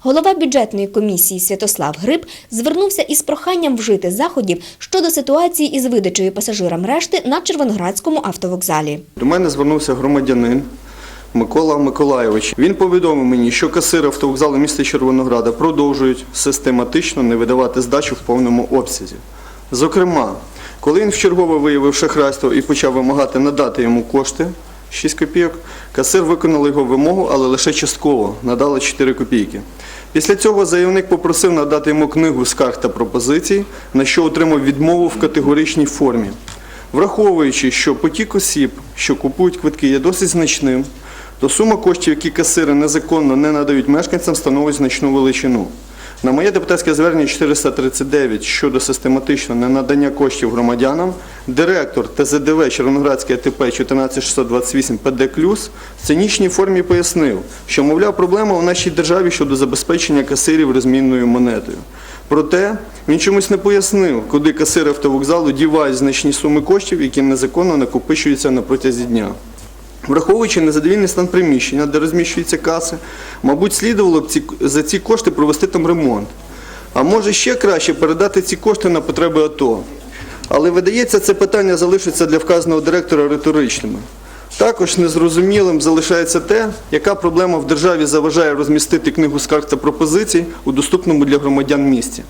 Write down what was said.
голова бюджетної комісії Святослав Гриб звернувся із проханням вжити заходів щодо ситуації із видачею пасажирам решти на Червоноградському автовокзалі. До мене звернувся громадянин Микола Миколайович. Він повідомив мені, що касири автовокзалу міста Червонограда продовжують систематично не видавати здачу в повному обсязі. Зокрема, коли він вчергове виявив шахрайство і почав вимагати надати йому кошти 6 копійок, касир виконав його вимогу, але лише частково надала 4 копійки. Після цього заявник попросив надати йому книгу скарг та пропозицій, на що отримав відмову в категоричній формі. Враховуючи, що потік осіб, що купують квитки, є досить значним, то сума коштів, які касири незаконно не надають мешканцям, становить значну величину. На моє депутатське звернення 439 щодо систематичного ненадання коштів громадянам, директор ТЗДВ Червоноградське АТП 14628 ПД в цинічній формі пояснив, що, мовляв, проблема у нашій державі щодо забезпечення касирів розмінною монетою. Проте він чомусь не пояснив, куди касири автовокзалу дівають значні суми коштів, які незаконно накопичуються на протязі дня. Враховуючи незадовільний стан приміщення, де розміщуються каси, мабуть, слідувало б ці, за ці кошти провести там ремонт. А може ще краще передати ці кошти на потреби АТО. Але видається, це питання залишиться для вказаного директора риторичними. Також незрозумілим залишається те, яка проблема в державі заважає розмістити книгу скарг та пропозицій у доступному для громадян місці.